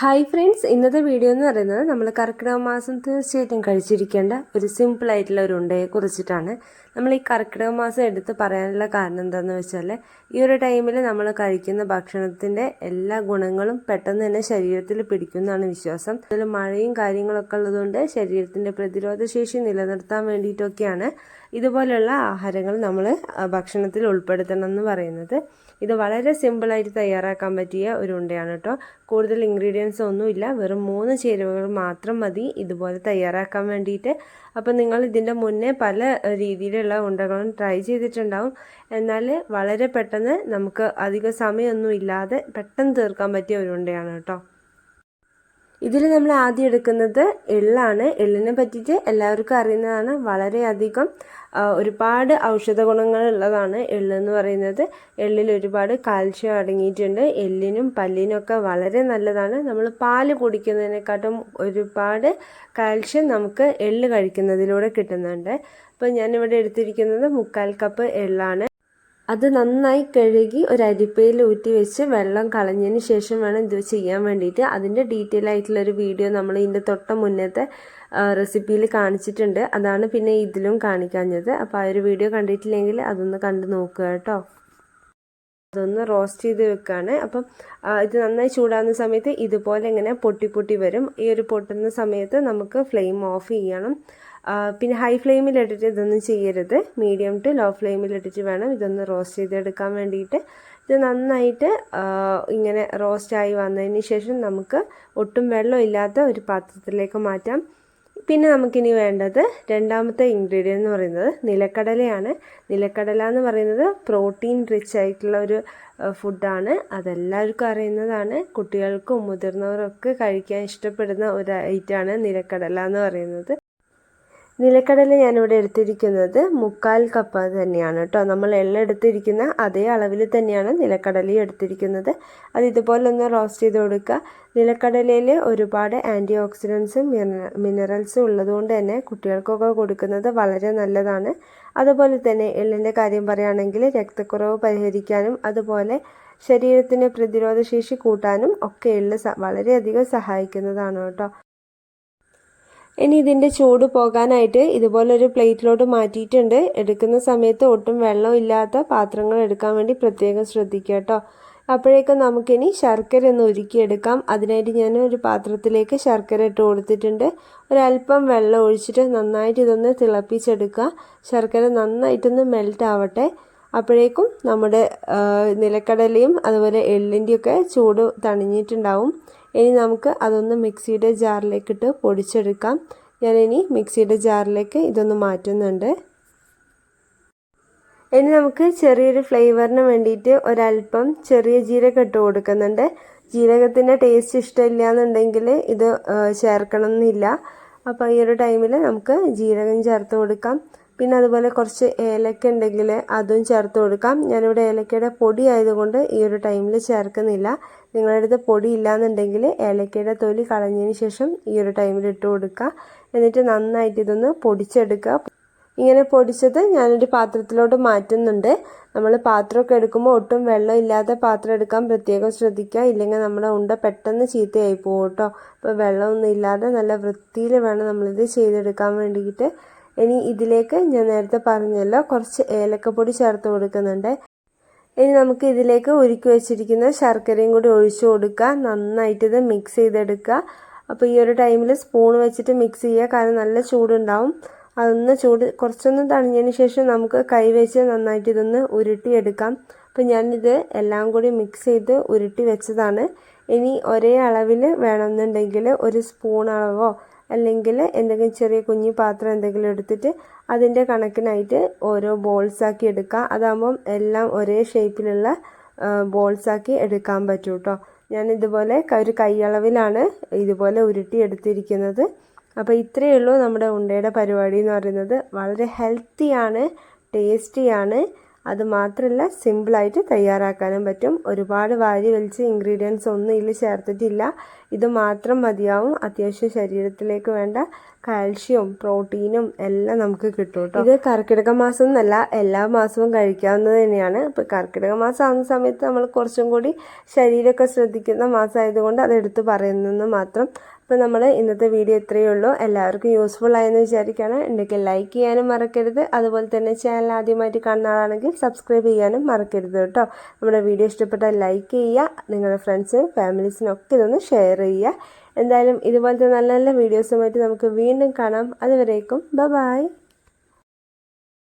Hi friends ഇന്നത്തെ video എന്ന് പറയുന്നത് നമ്മൾ കർക്കിടക മാസം തീർച്ചയായിട്ടും കഴിച്ചിരിക്കേണ്ട ഒരു സിമ്പിൾ ആയിട്ടുള്ള ഒരു ഉണ്ടയെ കുറിച്ചിട്ടാണ്. നമ്മൾ ഈ കർക്കിടക മാസം എടുത്ത് പറയാനുള്ള കാരണം എന്താണെന്ന് വെച്ചാൽ ഈ ഒരു ടൈമിൽ നമ്മൾ കഴിക്കുന്ന ഭക്ഷണത്തിന്റെ എല്ലാ ഗുണങ്ങളും പെട്ടെന്ന് തന്നെ ശരീരത്തിൽ പിടിക്കുന്നതാണ് വിശ്വാസം. അതിൽ മഴയും കാര്യങ്ങളൊക്കെ ഉള്ളതുകൊണ്ട് ശരീരത്തിന്റെ പ്രതിരോധ ശേഷി നിലനിർത്താൻ വേണ്ടിയിട്ടൊക്കെയാണ് ഇതുപോലെയുള്ള ആഹാരങ്ങൾ നമ്മൾ ഭക്ഷണത്തിൽ ഉൾപ്പെടുത്തണം എന്ന് പറയുന്നത്. ഇത് വളരെ സിമ്പിളായിട്ട് തയ്യാറാക്കാൻ പറ്റിയ ഒരു ഉണ്ടയാണ് കേട്ടോ. കൂടുതൽ ഇൻഗ്രീഡിയൻസ് ഒന്നുമില്ല. വെറും മൂന്ന് ചേരുവകൾ മാത്രം മതി. ഇതുപോലെ തയ്യാറാക്കാൻ വേണ്ടിയിട്ട്. അപ്പോൾ നിങ്ങൾ ഇതിന്റെ മുന്നേ പല രീതിയിലുള്ള ഉണ്ടകളും ട്രൈ ചെയ്തിട്ടുണ്ടാവും. എന്നാൽ വളരെ പെട്ടെന്ന് നമുക്ക് അധിക സമയമൊന്നും ഇല്ലാതെ പെട്ടെന്ന് തീർക്കാൻ പറ്റിയ ഒരു ഉണ്ടയാണ് കേട്ടോ. ഇതിൽ നമ്മൾ ആദ്യം എടുക്കുന്നത് എള്ളാണ്. എള്ളിനെ പറ്റിയിട്ട് എല്ലാവർക്കും അറിയുന്നതാണ്. വളരെയധികം ഒരുപാട് ഔഷധ ഗുണങ്ങളുള്ളതാണ് ഉള്ളതാണ് എന്ന് പറയുന്നത്. എള്ളിൽ ഒരുപാട് കാൽഷ്യം അടങ്ങിയിട്ടുണ്ട്. എല്ലിനും പല്ലിനൊക്കെ വളരെ നല്ലതാണ്. നമ്മൾ പാൽ കുടിക്കുന്നതിനെക്കാട്ടും ഒരുപാട് കാൽഷ്യം നമുക്ക് എള്ള് കഴിക്കുന്നതിലൂടെ കിട്ടുന്നുണ്ട്. അപ്പോൾ ഞാനിവിടെ എടുത്തിരിക്കുന്നത് മുക്കാൽ കപ്പ് എള്ളാണ്. അത് നന്നായി കഴുകി ഒരു അരിപ്പയിൽ ഊറ്റി വെച്ച് വെള്ളം കളഞ്ഞതിന് ശേഷം വേണം ഇത് ചെയ്യാൻ വേണ്ടിയിട്ട്. അതിന്റെ ഡീറ്റെയിൽ ആയിട്ടുള്ള ഒരു വീഡിയോ നമ്മൾ ഇതിന്റെ തൊട്ട മുന്നത്തെ റെസിപ്പിയിൽ കാണിച്ചിട്ടുണ്ട്. അതാണ് പിന്നെ ഇതിലും കാണിക്കാഞ്ഞത്. അപ്പോൾ ആ ഒരു വീഡിയോ കണ്ടിട്ടില്ലെങ്കിൽ അതൊന്ന് കണ്ടു നോക്കുക കേട്ടോ. അതൊന്ന് റോസ്റ്റ് ചെയ്ത് വെക്കുകയാണ് അപ്പം ഇത് നന്നായി ചൂടാകുന്ന സമയത്ത് ഇതുപോലെ ഇങ്ങനെ പൊട്ടി പൊട്ടി വരും. ഈ ഒരു പൊട്ടുന്ന സമയത്ത് നമുക്ക് ഫ്ലെയിം ഓഫ് ചെയ്യണം. പിന്നെ ഹൈ ഫ്ലെയിമിലിട്ടിട്ട് ഇതൊന്നും ചെയ്യരുത്. മീഡിയം ടു ലോ ഫ്ലെയിമിലിട്ടിട്ട് വേണം ഇതൊന്ന് റോസ്റ്റ് ചെയ്തെടുക്കാൻ വേണ്ടിയിട്ട്. ഇത് നന്നായിട്ട് ഇങ്ങനെ റോസ്റ്റായി വന്നതിന് ശേഷം നമുക്ക് ഒട്ടും വെള്ളം ഇല്ലാത്ത ഒരു പാത്രത്തിലേക്ക് മാറ്റാം. പിന്നെ നമുക്കിനി വേണ്ടത് രണ്ടാമത്തെ ഇൻഗ്രീഡിയന്റ് എന്ന് പറയുന്നത് നിലക്കടലയാണ്. നിലക്കടല എന്ന് പറയുന്നത് പ്രോട്ടീൻ റിച്ച് ആയിട്ടുള്ള ഒരു ഫുഡാണ് അതെല്ലാവർക്കും അറിയുന്നതാണ്. കുട്ടികൾക്കും മുതിർന്നവർക്കൊക്കെ കഴിക്കാൻ ഇഷ്ടപ്പെടുന്ന ഒരു ഐറ്റമാണ് നിലക്കടല എന്ന് പറയുന്നത്. നിലക്കടല ഞാനിവിടെ എടുത്തിരിക്കുന്നത് മുക്കാൽ കപ്പ് തന്നെയാണ് കേട്ടോ. നമ്മൾ എള്ള എടുത്തിരിക്കുന്ന അതേ അളവിൽ തന്നെയാണ് നിലക്കടലയും എടുത്തിരിക്കുന്നത്. അത് ഇതുപോലെ ഒന്ന് റോസ്റ്റ് ചെയ്ത് കൊടുക്കുക. നിലക്കടലയിൽ ഒരുപാട് ആന്റി ഓക്സിഡൻസും മിനറൽസും ഉള്ളതുകൊണ്ട് തന്നെ കുട്ടികൾക്കൊക്കെ കൊടുക്കുന്നത് വളരെ നല്ലതാണ്. അതുപോലെ തന്നെ എള്ളിന്റെ കാര്യം പറയുകയാണെങ്കിൽ രക്തക്കുറവ് പരിഹരിക്കാനും അതുപോലെ ശരീരത്തിന് പ്രതിരോധശേഷി കൂട്ടാനും ഒക്കെ എള്ള് വളരെയധികം സഹായിക്കുന്നതാണ് കേട്ടോ. ഇനി ഇതിന്റെ ചൂട് പോകാനായിട്ട് ഇതുപോലെ ഒരു പ്ലേറ്റിലോട്ട് മാറ്റിയിട്ടുണ്ട്. എടുക്കുന്ന സമയത്ത് ഒട്ടും വെള്ളം ഇല്ലാത്ത പാത്രങ്ങൾ എടുക്കാൻ വേണ്ടി പ്രത്യേകം ശ്രദ്ധിക്കുക കേട്ടോ. അപ്പോഴേക്കും നമുക്കിനി ശർക്കര ഒന്ന് ഉരുക്കിയെടുക്കാം. അതിനായിട്ട് ഞാൻ ഒരു പാത്രത്തിലേക്ക് ശർക്കര ഇട്ട് കൊടുത്തിട്ടുണ്ട്. ഒരല്പം വെള്ളം ഒഴിച്ചിട്ട് നന്നായിട്ട് ഇതൊന്ന് തിളപ്പിച്ചെടുക്കുക. ശർക്കര നന്നായിട്ടൊന്ന് മെൽറ്റ് ആവട്ടെ. അപ്പോഴേക്കും നമ്മുടെ നിലക്കടലയും അതുപോലെ എള്ളിന്റെയൊക്കെ ചൂട് തണിഞ്ഞിട്ടുണ്ടാവും. ഇനി നമുക്ക് അതൊന്ന് മിക്സിയുടെ ജാറിലേക്കിട്ട് പൊടിച്ചെടുക്കാം. ഞാനിനി മിക്സിയുടെ ജാറിലേക്ക് ഇതൊന്ന് മാറ്റുന്നുണ്ട്. ഇനി നമുക്ക് ചെറിയൊരു ഫ്ലേവറിന് വേണ്ടിയിട്ട് ഒരല്പം ചെറിയ ജീരകം ഇട്ട് കൊടുക്കുന്നുണ്ട്. ജീരകത്തിന്റെ ടേസ്റ്റ് ഇഷ്ടമില്ല എന്നുണ്ടെങ്കിൽ ഇത് ചേർക്കണം എന്നില്ല അപ്പോൾ ഈ ഒരു ടൈമിൽ നമുക്ക് ജീരകം ചേർത്ത് കൊടുക്കാം. പിന്നെ അതുപോലെ കുറച്ച് ഏലക്ക ഉണ്ടെങ്കിൽ അതും ചേർത്ത് കൊടുക്കാം. ഞാനിവിടെ ഏലക്കയുടെ പൊടി ആയതുകൊണ്ട് ഈ ഒരു ടൈമിൽ ചേർക്കുന്നില്ല. നിങ്ങളുടെ അടുത്ത് പൊടി ഇല്ലാന്നുണ്ടെങ്കിൽ ഏലക്കയുടെ തൊലി കളഞ്ഞതിന് ശേഷം ഈ ഒരു ടൈമിൽ ഇട്ട് കൊടുക്കുക. എന്നിട്ട് നന്നായിട്ട് ഇതൊന്ന് പൊടിച്ചെടുക്കുക. ഇങ്ങനെ പൊടിച്ചത് ഞാനൊരു പാത്രത്തിലോട്ട് മാറ്റുന്നുണ്ട്. നമ്മൾ പാത്രമൊക്കെ എടുക്കുമ്പോൾ ഒട്ടും വെള്ളം ഇല്ലാത്ത പാത്രം എടുക്കാൻ പ്രത്യേകം ശ്രദ്ധിക്കുക. ഇല്ലെങ്കിൽ നമ്മുടെ ഉണ്ട പെട്ടെന്ന് ചീത്തയായി പോകും കേട്ടോ. അപ്പോൾ വെള്ളമൊന്നും ഇല്ലാതെ നല്ല വൃത്തിയിൽ വേണം നമ്മളിത് ചെയ്തെടുക്കാൻ വേണ്ടിയിട്ട്. ഇനി ഇതിലേക്ക് ഞാൻ നേരത്തെ പറഞ്ഞല്ലോ കുറച്ച് ഏലക്കപ്പൊടി ചേർത്ത് കൊടുക്കുന്നുണ്ട്. ഇനി നമുക്ക് ഇതിലേക്ക് ഉരുക്കി വെച്ചിരിക്കുന്ന ശർക്കരയും കൂടി ഒഴിച്ചു കൊടുക്കുക. നന്നായിട്ട് ഇത് മിക്സ് ചെയ്തെടുക്കുക. അപ്പോൾ ഈ ഒരു ടൈമിൽ സ്പൂൺ വെച്ചിട്ട് മിക്സ് ചെയ്യുക. കാരണം നല്ല ചൂടുണ്ടാവും. അതൊന്ന് ചൂട് കുറച്ചൊന്ന് തണിഞ്ഞതിന് ശേഷം നമുക്ക് കൈ വെച്ച് നന്നായിട്ട് ഇതൊന്ന് ഉരുട്ടിയെടുക്കാം. അപ്പോൾ ഞാനിത് എല്ലാം കൂടി മിക്സ് ചെയ്ത് ഉരുട്ടി വെച്ചതാണ്. ഇനി ഒരേ അളവിൽ വേണമെന്നുണ്ടെങ്കിൽ ഒരു സ്പൂൺ അളവോ അല്ലെങ്കിൽ എന്തെങ്കിലും ചെറിയ കുഞ്ഞു പാത്രം എന്തെങ്കിലും എടുത്തിട്ട് അതിന്റെ കണക്കിനായിട്ട് ഓരോ ബോൾസാക്കി എടുക്കുക. അതാകുമ്പം എല്ലാം ഒരേ ഷേപ്പിലുള്ള ബോൾസാക്കി എടുക്കാൻ പറ്റും കേട്ടോ ഞാൻ ഇതുപോലെ ഒരു കൈയളവിലാണ് ഇതുപോലെ ഉരുട്ടി എടുത്തിരിക്കുന്നത്. അപ്പോൾ ഇത്രയേ ഉള്ളൂ നമ്മുടെ ഉണ്ടയുടെ പരിപാടി എന്ന് പറയുന്നത്. വളരെ ഹെൽത്തിയാണ് ടേസ്റ്റിയാണ് അത് മാത്രമല്ല സിമ്പിളായിട്ട് തയ്യാറാക്കാനും പറ്റും. ഒരുപാട് വാരി വലിച്ച് ഇൻഗ്രീഡിയൻസ് ഒന്നും ഇതിൽ ചേർത്തിട്ടില്ല. ഇത് മാത്രം മതിയാവും. അത്യാവശ്യം ശരീരത്തിലേക്ക് വേണ്ട കാൽഷ്യവും പ്രോട്ടീനും എല്ലാം നമുക്ക് കിട്ടും ഇത് കർക്കിടക മാസം എന്നല്ല എല്ലാ മാസവും കഴിക്കാവുന്നത് തന്നെയാണ്. ഇപ്പോൾ കർക്കിടക മാസം ആവുന്ന സമയത്ത് നമ്മൾ കുറച്ചും കൂടി ശരീരമൊക്കെ ശ്രദ്ധിക്കുന്ന മാസമായതുകൊണ്ട് അത് എടുത്ത് പറയുന്നെന്ന് മാത്രം. അപ്പോൾ നമ്മൾ ഇന്നത്തെ വീഡിയോ ഇത്രയേ ഉള്ളൂ. എല്ലാവർക്കും യൂസ്ഫുൾ ആയെന്ന് വിചാരിക്കുകയാണ് ഉണ്ടെങ്കിൽ ലൈക്ക് ചെയ്യാനും മറക്കരുത്. അതുപോലെ തന്നെ ചാനൽ ആദ്യമായിട്ട് കാണുന്ന ആളാണെങ്കിൽ സബ്സ്ക്രൈബ് ചെയ്യാനും മറക്കരുത് കേട്ടോ നമ്മുടെ വീഡിയോ ഇഷ്ടപ്പെട്ടാൽ ലൈക്ക് ചെയ്യുക. നിങ്ങളുടെ ഫ്രണ്ട്സിനും ഫാമിലീസിനും ഒക്കെ ഇതൊന്ന് ഷെയർ ചെയ്യുക. എന്തായാലും ഇതുപോലത്തെ നല്ല നല്ല വീഡിയോസുമായിട്ട് നമുക്ക് വീണ്ടും കാണാം. അതുവരേക്കും ബ ബായ്